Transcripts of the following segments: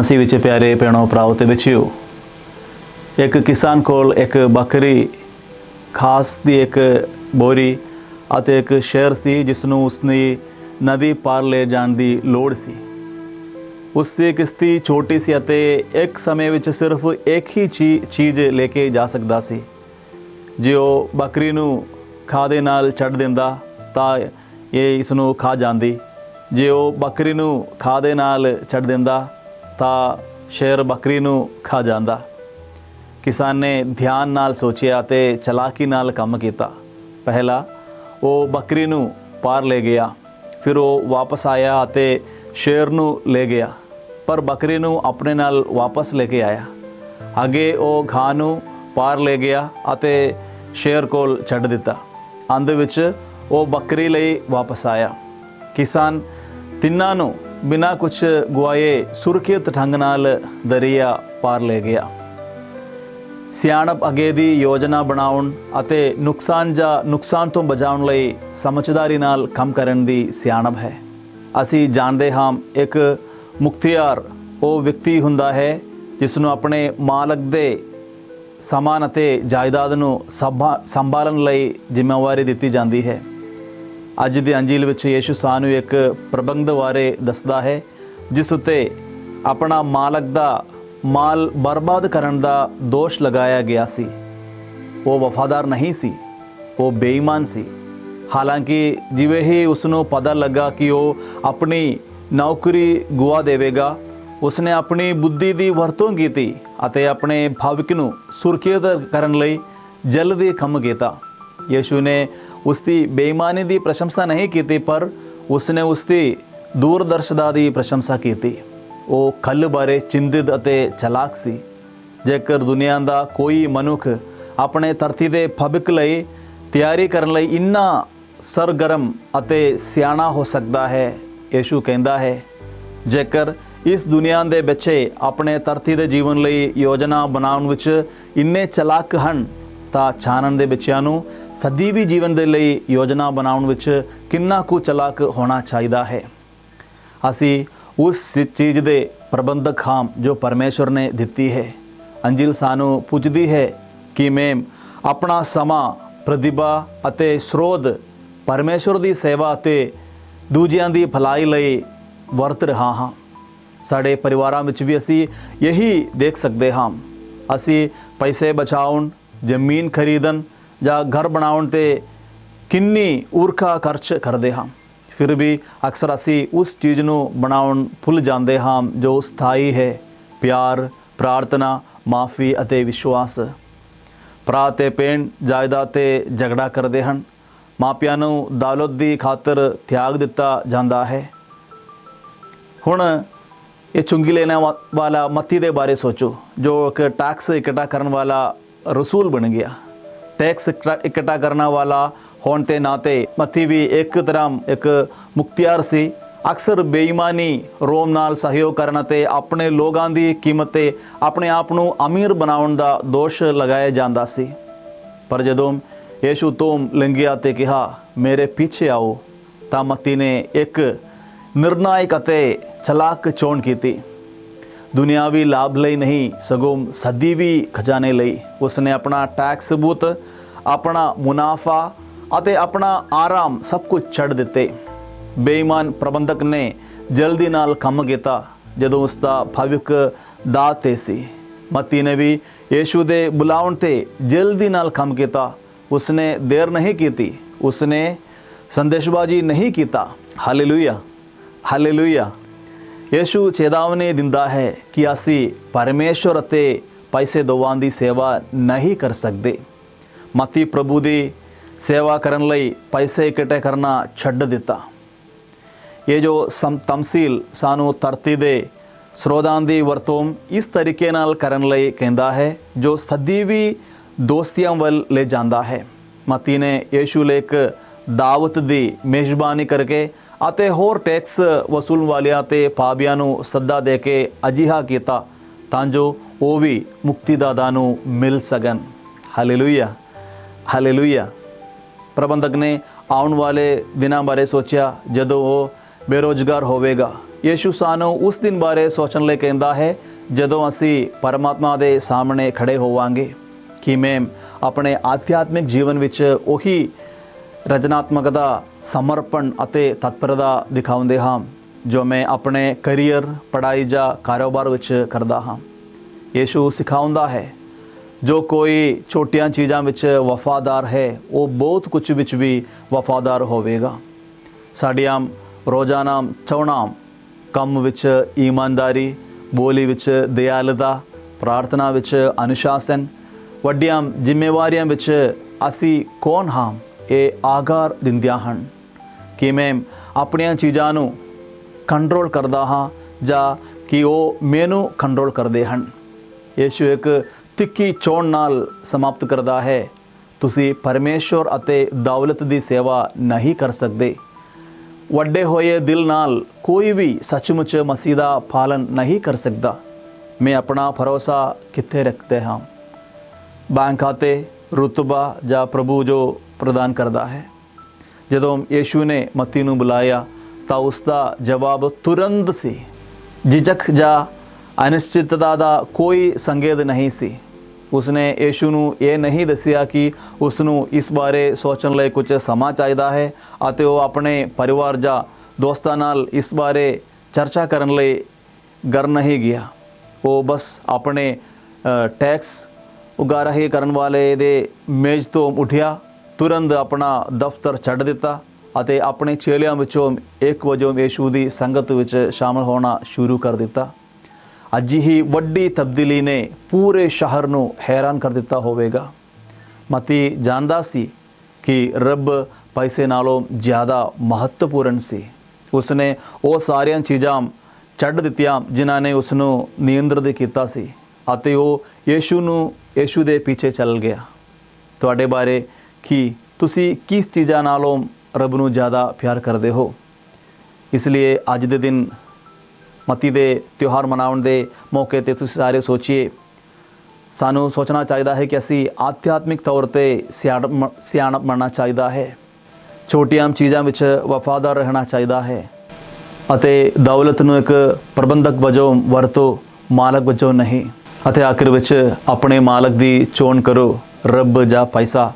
ਮਸੀਹ ਵਿੱਚ ਪਿਆਰੇ ਭੈਣੋ ਭਰਾਓ ਤੇ ਬੱਚਿਓ, ਇੱਕ ਕਿਸਾਨ ਕੋਲ ਇੱਕ ਬੱਕਰੀ, ਖਾਸ ਦੀ ਇੱਕ ਬੋਰੀ ਅਤੇ ਇੱਕ ਸ਼ਹਿਰ ਸੀ ਜਿਸ ਨੂੰ ਉਸਨੇ ਨਦੀ ਪਾਰ ਲੈ ਜਾਣ ਦੀ ਲੋੜ ਸੀ। ਉਸ ਦੀ ਕਿਸ਼ਤੀ ਛੋਟੀ ਸੀ ਅਤੇ ਇੱਕ ਸਮੇਂ ਵਿੱਚ ਸਿਰਫ ਇੱਕ ਹੀ ਚੀ- ਚੀਜ਼ ਲੈ ਕੇ ਜਾ ਸਕਦਾ ਸੀ। ਜੇ ਉਹ ਬੱਕਰੀ ਨੂੰ ਖਾ ਦੇ ਨਾਲ ਛੱਡ ਦਿੰਦਾ ਤਾਂ ਇਹ ਇਸ ਨੂੰ ਖਾ ਜਾਂਦੀ। ਜੇ ਉਹ ਬੱਕਰੀ ਨੂੰ ਖਾ ਦੇ ਨਾਲ ਛੱਡ ਦਿੰਦਾ ਤਾਂ ਸ਼ੇਰ ਬੱਕਰੀ ਨੂੰ ਖਾ ਜਾਂਦਾ। ਕਿਸਾਨ ਨੇ ਧਿਆਨ ਨਾਲ ਸੋਚਿਆ ਤੇ ਚਲਾਕੀ ਨਾਲ ਕੰਮ ਕੀਤਾ। ਪਹਿਲਾ ਉਹ ਬੱਕਰੀ ਨੂੰ ਪਾਰ ਲੈ ਗਿਆ, ਫਿਰ ਉਹ ਵਾਪਸ ਆਇਆ ਅਤੇ ਸ਼ੇਰ ਨੂੰ ਲੈ ਗਿਆ, ਪਰ ਬੱਕਰੀ ਨੂੰ ਆਪਣੇ ਨਾਲ ਵਾਪਸ ਲੈ ਕੇ ਆਇਆ। ਅੱਗੇ ਉਹ ਘਾਹ ਨੂੰ ਪਾਰ ਲੈ ਗਿਆ ਅਤੇ ਸ਼ੇਰ ਕੋਲ ਛੱਡ ਦਿੱਤਾ। ਅੰਤ ਵਿੱਚ ਉਹ ਬੱਕਰੀ ਲਈ ਵਾਪਸ ਆਇਆ। ਕਿਸਾਨ ਤਿੰਨਾਂ ਨੂੰ ਬਿਨਾਂ ਕੁਝ ਗਵਾਏ ਸੁਰੱਖਿਅਤ ਢੰਗ ਨਾਲ ਦਰਿਆ ਪਾਰ ਲੈ ਗਿਆ ਸਿਆਣਪ ਅਗੇ ਦੀ ਯੋਜਨਾ ਬਣਾਉਣ ਅਤੇ ਨੁਕਸਾਨ ਜਾਂ ਨੁਕਸਾਨ ਤੋਂ ਬਚਾਉਣ ਲਈ ਸਮਝਦਾਰੀ ਨਾਲ ਕੰਮ ਕਰਨ ਦੀ ਸਿਆਣਪ ਹੈ ਅਸੀਂ ਜਾਣਦੇ ਹਾਂ ਇੱਕ ਮੁਖਤਿਆਰ ਉਹ ਵਿਅਕਤੀ ਹੁੰਦਾ ਹੈ ਜਿਸ ਨੂੰ ਆਪਣੇ ਮਾਲਕ ਦੇ ਸਮਾਨ ਅਤੇ ਜਾਇਦਾਦ ਨੂੰ ਸੰਭਾ- ਸੰਭਾਲਣ ਲਈ ਜ਼ਿੰਮੇਵਾਰੀ ਦਿੱਤੀ ਜਾਂਦੀ ਹੈ ਅੱਜ ਦੀ ਅੰਜੀਲ ਵਿੱਚ ਯੀਸ਼ੂ ਸਾਨੂੰ ਇੱਕ ਪ੍ਰਬੰਧ ਬਾਰੇ ਦੱਸਦਾ ਹੈ, ਜਿਸ ਉਤੇ ਆਪਣਾ ਮਾਲਕ ਦਾ ਮਾਲ ਬਰਬਾਦ ਕਰਨ ਦਾ ਦੋਸ਼ ਲਗਾਇਆ ਗਿਆ ਸੀ। ਉਹ ਵਫਾਦਾਰ ਨਹੀਂ ਸੀ, ਉਹ ਬੇਈਮਾਨ ਸੀ। ਹਾਲਾਂਕਿ ਜਿਵੇਂ ਹੀ ਉਸ ਨੂੰ ਪਤਾ ਲੱਗਾ ਕਿ ਉਹ ਆਪਣੀ ਨੌਕਰੀ ਗੁਆ ਦੇਵੇਗਾ, ਉਸਨੇ ਆਪਣੀ ਬੁੱਧੀ ਦੀ ਵਰਤੋਂ ਕੀਤੀ ਅਤੇ ਆਪਣੇ ਭਾਵਿਕ ਨੂੰ ਸੁਰੱਖਿਅਤ ਕਰਨ ਲਈ ਜਲਦੀ ਕੰਮ ਕੀਤਾ। ਯੀਸ਼ੂ ਨੇ ਉਸ ਦੀ ਬੇਈਮਾਨੀ ਦੀ ਪ੍ਰਸ਼ੰਸਾ ਨਹੀਂ ਕੀਤੀ ਪਰ ਉਸਨੇ ਉਸ ਦੀ ਦੂਰਦਰਸ਼ਤਾ ਦੀ ਪ੍ਰਸ਼ੰਸਾ ਕੀਤੀ ਉਹ ਖੱਲ ਬਾਰੇ ਚਿੰਤਿਤ ਅਤੇ ਚਲਾਕ ਸੀ ਜੇਕਰ ਦੁਨੀਆ ਦਾ ਕੋਈ ਮਨੁੱਖ ਆਪਣੇ ਧਰਤੀ ਦੇ ਭਵਿੱਖ ਲਈ ਤਿਆਰੀ ਕਰਨ ਲਈ ਇੰਨਾ ਸਰਗਰਮ ਅਤੇ ਸਿਆਣਾ ਹੋ ਸਕਦਾ ਹੈ ਯੇਸ਼ੂ ਕਹਿੰਦਾ ਹੈ ਜੇਕਰ ਇਸ ਦੁਨੀਆ ਦੇ ਬੱਚੇ ਆਪਣੇ ਧਰਤੀ ਦੇ ਜੀਵਨ ਲਈ ਯੋਜਨਾ ਬਣਾਉਣ ਵਿੱਚ ਇੰਨੇ ਚਲਾਕ ਹਨ ਤਾਂ ਛਾਨਣ ਦੇ ਬੱਚਿਆਂ ਨੂੰ। ਸਦੀਵੀ ਜੀਵਨ ਦੇ ਲਈ ਯੋਜਨਾ ਬਣਾਉਣ ਵਿੱਚ ਕਿੰਨਾ ਕੁ ਚਲਾਕ ਹੋਣਾ ਚਾਹੀਦਾ ਹੈ। ਅਸੀਂ ਉਸ ਚੀਜ਼ ਦੇ ਪ੍ਰਬੰਧਕ ਹਾਂ ਜੋ ਪਰਮੇਸ਼ਵਰ ਨੇ ਦਿੱਤੀ ਹੈ। ਅੰਜਿਲ ਸਾਨੂੰ ਪੁੱਛਦੀ ਹੈ ਕਿ ਮੈਂ ਆਪਣਾ ਸਮਾਂ, ਪ੍ਰਤਿਭਾ ਅਤੇ ਸਰੋਤ ਪਰਮੇਸ਼ਵਰ ਦੀ ਸੇਵਾ ਅਤੇ ਦੂਜਿਆਂ ਦੀ ਭਲਾਈ ਲਈ ਵਰਤ ਰਹਾ ਹਾਂ। ਸਾਡੇ ਪਰਿਵਾਰਾਂ ਵਿੱਚ ਵੀ ਅਸੀਂ ਇਹੀ ਦੇਖ ਸਕਦੇ ਹਾਂ। ਅਸੀਂ ਪੈਸੇ ਬਚਾਉਣ ਜ਼ਮੀਨ ਖਰੀਦਣ ਜਾਂ ਘਰ ਬਣਾਉਣ ਤੇ ਕਿੰਨੀ ਊਰਖਾ ਖਰਚ ਕਰਦੇ ਹਾਂ। ਫਿਰ ਵੀ ਅਕਸਰ ਅਸੀਂ ਉਸ ਚੀਜ਼ ਨੂੰ ਬਣਾਉਣ ਭੁੱਲ ਜਾਂਦੇ ਹਾਂ ਜੋ ਸਥਾਈ ਹੈ। ਪਿਆਰ, ਪ੍ਰਾਰਥਨਾ, ਮਾਫੀ ਅਤੇ ਵਿਸ਼ਵਾਸ। ਭਰਾ ਤੇ ਭੈਣ ਜਾਇਦਾਦ ਤੇ ਝਗੜਾ ਕਰਦੇ ਹਨ। ਮਾਪਿਆਂ ਨੂੰ ਦੌਲਤ ਦੀ ਖਾਤਰ ਤਿਆਗ ਦਿੱਤਾ ਜਾਂਦਾ ਹੈ। ਹੁਣ ਇਹ ਚੁੰਗੀ ਲੈਣ ਵਾ- ਵਾਲਾ ਮੱਤੀ ਦੇ ਬਾਰੇ ਸੋਚੋ, ਜੋ ਇੱਕ ਟੈਕਸ ਇਕੱਠਾ ਕਰਨ ਵਾਲਾ ਰਸੂਲ ਬਣ ਗਿਆ। ਟੈਕਸ ਇਕੱਠਾ- ਕਰਨ ਵਾਲਾ ਹੋਣ ਤੇ ਨਾਤੇ ਮੱਤੀ ਵੀ ਇੱਕ ਤਰ੍ਹਾਂ ਇੱਕ ਮੁਖਤਿਆਰ ਸੀ। ਅਕਸਰ ਬੇਈਮਾਨੀ, ਰੋਮ ਨਾਲ ਸਹਿਯੋਗ ਕਰਨ ਅਤੇ ਆਪਣੇ ਲੋਕਾਂ ਦੀ ਕੀਮਤ ਤੇ ਆਪਣੇ ਆਪ ਨੂੰ ਅਮੀਰ ਬਣਾਉਣ ਦਾ ਦੋਸ਼ ਲਗਾਇਆ ਜਾਂਦਾ ਸੀ। ਪਰ ਜਦੋਂ ਯੇਸ਼ੂ ਤੋਂ ਲੰਘਿਆ ਤੇ ਕਿਹਾ, ਮੇਰੇ ਪਿੱਛੇ ਆਓ, ਤਾਂ ਮੱਤੀ ਨੇ ਇੱਕ ਨਿਰਣਾਇਕ ਅਤੇ ਚਲਾਕ ਚੋਣ ਕੀਤੀ। ਦੁਨਿਆਵੀ ਲਾਭ ਲਈ ਨਹੀਂ, ਸਗੋਂ ਸਦੀਵੀ ਖਜ਼ਾਨੇ ਲਈ। ਉਸਨੇ ਆਪਣਾ ਟੈਕਸ ਸਬੂਤ, ਆਪਣਾ ਮੁਨਾਫਾ ਅਤੇ ਆਪਣਾ ਆਰਾਮ ਸਭ ਕੁਝ ਛੱਡ ਦਿੱਤੇ। ਬੇਈਮਾਨ ਪ੍ਰਬੰਧਕ ਨੇ ਜਲਦੀ ਨਾਲ ਕੰਮ ਕੀਤਾ, ਜਦੋਂ ਉਸ ਦਾ ਭਵਿੱਖ ਦਾਅ ਤੇ ਸੀ। ਮਤੀ ਨੇ ਵੀ ਯੀਸ਼ੂ ਦੇ ਬੁਲਾਉਣ ਤੇ ਜਲਦੀ ਨਾਲ ਕੰਮ ਕੀਤਾ। ਉਸਨੇ ਦੇਰ ਨਹੀਂ ਕੀਤੀ। ਉਸਨੇ ਸੰਦੇਸ਼ਬਾਜ਼ੀ ਨਹੀਂ ਕੀਤਾ। ਹਾਲੇਲੂਇਆ। ਹਾਲੇਲੂਇਆ। ਯੇਸ਼ੂ ਚੇਤਾਵਨੀ ਦਿੰਦਾ ਹੈ ਕਿ ਅਸੀਂ ਪਰਮੇਸ਼ਵਰ ਅਤੇ ਪੈਸੇ ਦੋਵਾਂ ਦੀ ਸੇਵਾ ਨਹੀਂ ਕਰ ਸਕਦੇ ਮਤੀ ਪ੍ਰਭੂ ਦੀ ਸੇਵਾ ਕਰਨ ਲਈ ਪੈਸੇ ਇਕੱਠੇ ਕਰਨਾ ਛੱਡ ਦਿੱਤਾ ਇਹ ਜੋ ਸਮ ਤਮਸੀਲ ਸਾਨੂੰ ਧਰਤੀ ਦੇ ਸਰੋਤਾਂ ਦੀ ਵਰਤੋਂ ਇਸ ਤਰੀਕੇ ਨਾਲ ਕਰਨ ਲਈ ਕਹਿੰਦਾ ਹੈ ਜੋ ਸਦੀਵੀ ਦੋਸਤੀਆਂ ਵੱਲ ਲੈ ਜਾਂਦਾ ਹੈ ਮਤੀ ਨੇ ਯੇਸ਼ੂ ਲਈ ਇੱਕ ਦਾਵਤ ਦੀ ਮੇਜ਼ਬਾਨੀ ਕਰਕੇ ਅਤੇ ਹੋਰ ਟੈਕਸ ਵਸੂਲਣ ਵਾਲਿਆਂ ਤੇ ਪਾਪੀਆਂ ਨੂੰ ਸੱਦਾ ਦੇ ਕੇ ਅਜਿਹਾ ਕੀਤਾ ਤਾਂ ਜੋ ਉਹ ਵੀ ਮੁਕਤੀਦਾਤਾ ਨੂੰ ਮਿਲ ਸਕਣ। Hallelujah hallelujah. ਪ੍ਰਬੰਧਕ ਨੇ ਆਉਣ ਵਾਲੇ ਦਿਨਾਂ ਬਾਰੇ ਸੋਚਿਆ, ਜਦੋਂ ਉਹ ਬੇਰੋਜ਼ਗਾਰ ਹੋਵੇਗਾ। ਯੇਸ਼ੂ ਸਾਨੂੰ ਉਸ ਦਿਨ ਬਾਰੇ ਸੋਚਣ ਲਈ ਕਹਿੰਦਾ ਹੈ, ਜਦੋਂ ਅਸੀਂ ਪਰਮਾਤਮਾ ਦੇ ਸਾਹਮਣੇ ਖੜੇ ਹੋਵਾਂਗੇ। ਕਿ ਮੈਂ ਆਪਣੇ ਆਧਿਆਤਮਿਕ ਜੀਵਨ ਵਿੱਚ ਉਹੀ ਰਚਨਾਤਮਕਤਾ, ਸਮਰਪਣ ਅਤੇ ਤਤਪਰਤਾ ਦਿਖਾਉਂਦੇ ਹਾਂ, ਜੋ ਮੈਂ ਆਪਣੇ ਕੈਰੀਅਰ ਪੜ੍ਹਾਈ ਜਾਂ ਕਾਰੋਬਾਰ ਵਿੱਚ ਕਰਦਾ ਹਾਂ। ਯੀਸ਼ੂ ਸਿਖਾਉਂਦਾ ਹੈ, ਜੋ ਕੋਈ ਛੋਟੀਆਂ ਚੀਜ਼ਾਂ ਵਿੱਚ ਵਫਾਦਾਰ ਹੈ, ਉਹ ਬਹੁਤ ਕੁਝ ਵਿੱਚ ਵੀ ਵਫਾਦਾਰ ਹੋਵੇਗਾ। ਸਾਡੀਆਂ ਰੋਜ਼ਾਨਾ ਚੌਣਾ ਕੰਮ ਵਿੱਚ ਈਮਾਨਦਾਰੀ, ਬੋਲੀ ਵਿੱਚ ਦਿਆਲਤਾ, ਪ੍ਰਾਰਥਨਾ ਵਿੱਚ ਅਨੁਸ਼ਾਸਨ, ਵੱਡੀਆਂ ਜ਼ਿੰਮੇਵਾਰੀਆਂ ਵਿੱਚ ਅਸੀਂ ਕੌਣ ਹਾਂ? ਇਹ ਆਗਾਰ ਦਿੰਦੀਆਂ ਹਨ ਕਿ ਮੈਂ ਆਪਣੀਆਂ ਚੀਜ਼ਾਂ ਨੂੰ ਕੰਟਰੋਲ ਕਰਦਾ ਹਾਂ ਜਾਂ ਕਿ ਉਹ ਮੈਨੂੰ ਕੰਟਰੋਲ ਕਰਦੇ ਹਨ। ਯੀਸ਼ੂ ਇੱਕ ਤਿੱਖੀ ਚੋਣ ਨਾਲ ਸਮਾਪਤ ਕਰਦਾ ਹੈ। ਤੁਸੀਂ ਪਰਮੇਸ਼ਵਰ ਅਤੇ ਦੌਲਤ ਦੀ ਸੇਵਾ ਨਹੀਂ ਕਰ ਸਕਦੇ। ਵੱਡੇ ਹੋਏ ਦਿਲ ਨਾਲ ਕੋਈ ਵੀ ਸੱਚਮੁੱਚ ਮਸੀਹ ਦਾ ਪਾਲਨ ਨਹੀਂ ਕਰ ਸਕਦਾ। ਮੈਂ ਆਪਣਾ ਭਰੋਸਾ ਕਿੱਥੇ ਰੱਖਦੇ ਹਾਂ? ਬੈਂਕ ਖਾਤੇ, ਰੁਤਬਾ ਜਾਂ ਪ੍ਰਭੂ ਜੋ ਪ੍ਰਦਾਨ ਕਰਦਾ ਹੈ। ਜਦੋਂ ਯੀਸ਼ੂ ਨੇ ਮਤੀ ਨੂੰ ਬੁਲਾਇਆ, ਤਾਂ ਉਸ ਦਾ ਜਵਾਬ ਤੁਰੰਤ ਸੀ। ਝਿਜਕ ਜਾਂ ਅਨਿਸ਼ਚਿਤਤਾ ਦਾ ਕੋਈ ਸੰਕੇਤ ਨਹੀਂ ਸੀ। ਉਸਨੇ ਯੀਸ਼ੂ ਨੂੰ ਇਹ ਨਹੀਂ ਦੱਸਿਆ ਕਿ ਉਸ ਨੂੰ ਇਸ ਬਾਰੇ ਸੋਚਣ ਲਈ ਕੁਝ ਸਮਾਂ ਚਾਹੀਦਾ ਹੈ ਅਤੇ ਉਹ ਆਪਣੇ ਪਰਿਵਾਰ ਜਾਂ ਦੋਸਤਾਂ ਨਾਲ ਇਸ ਬਾਰੇ ਚਰਚਾ ਕਰਨ ਲਈ ਘਰ ਨਹੀਂ ਗਿਆ। ਉਹ ਬਸ ਆਪਣੇ ਟੈਕਸ ਉਗਾ ਰਹੇ ਕਰਨ ਵਾਲੇ ਦੇ ਮੇਜ਼ ਤੋਂ ਉੱਠਿਆ। ਤੁਰੰਤ ਆਪਣਾ ਦਫ਼ਤਰ ਛੱਡ ਦਿੱਤਾ ਅਤੇ ਆਪਣੇ ਚੇਲਿਆਂ ਵਿੱਚੋਂ ਇੱਕ ਵਜੋਂ ਯੇਸ਼ੂ ਦੀ ਸੰਗਤ ਵਿੱਚ ਸ਼ਾਮਲ ਹੋਣਾ ਸ਼ੁਰੂ ਕਰ ਦਿੱਤਾ। ਅਜਿਹੀ ਵੱਡੀ ਤਬਦੀਲੀ ਨੇ ਪੂਰੇ ਸ਼ਹਿਰ ਨੂੰ ਹੈਰਾਨ ਕਰ ਦਿੱਤਾ ਹੋਵੇਗਾ। ਮਤੀ ਜਾਣਦਾ ਸੀ ਕਿ ਰੱਬ ਪੈਸੇ ਨਾਲੋਂ ਜ਼ਿਆਦਾ ਮਹੱਤਵਪੂਰਨ ਸੀ। ਉਸਨੇ ਉਹ ਸਾਰੀਆਂ ਚੀਜ਼ਾਂ ਛੱਡ ਦਿੱਤੀਆਂ ਜਿਨ੍ਹਾਂ ਨੇ ਉਸ ਨੂੰ ਨਿਯੰਤਰਿਤ ਕੀਤਾ ਸੀ ਅਤੇ ਉਹ ਯੇਸ਼ੂ ਨੂੰ, ਯੇਸ਼ੂ ਦੇ ਪਿੱਛੇ ਚੱਲ ਗਿਆ। ਤੁਹਾਡੇ ਬਾਰੇ ਕਿ ਤੁਸੀਂ ਕਿਸ ਚੀਜ਼ਾਂ ਨਾਲੋਂ ਰੱਬ ਨੂੰ ਜ਼ਿਆਦਾ ਪਿਆਰ ਕਰਦੇ ਹੋ? ਇਸ ਲਈ ਅੱਜ ਦੇ ਦਿਨ ਮਤੀ ਦੇ ਤਿਉਹਾਰ ਮਨਾਉਣ ਦੇ ਮੌਕੇ ਤੇ ਤੁਸੀਂ ਸਾਰੇ ਸੋਚੀਏ, ਸਾਨੂੰ ਸੋਚਣਾ ਚਾਹੀਦਾ ਹੈ ਕਿ ਅਸੀਂ ਆਧਿਆਤਮਿਕ ਤੌਰ ਤੇ ਸਿਆਣਪ ਸਿਆਣਪ ਬਣਨਾ ਚਾਹੀਦਾ ਹੈ। ਛੋਟੀਆਂ ਚੀਜ਼ਾਂ ਵਿੱਚ ਵਫਾਦਾਰ ਰਹਿਣਾ ਚਾਹੀਦਾ ਹੈ ਅਤੇ ਦੌਲਤ ਨੂੰ ਇੱਕ ਪ੍ਰਬੰਧਕ ਵਜੋਂ ਵਰਤੋ, ਮਾਲਕ ਵਜੋਂ ਨਹੀਂ। ਅਤੇ ਆਖਿਰ ਵਿੱਚ ਆਪਣੇ ਮਾਲਕ ਦੀ ਚੋਣ ਕਰੋ, ਰੱਬ ਜਾਂ ਪੈਸਾ।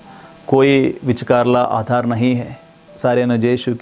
ਕੋਈ ਵਿਚਕਾਰਲਾ ਆਧਾਰ ਨਹੀਂ ਹੈ। ਸਾਰਿਆਂ ਨੂੰ ਜੈ ਸ਼ੂ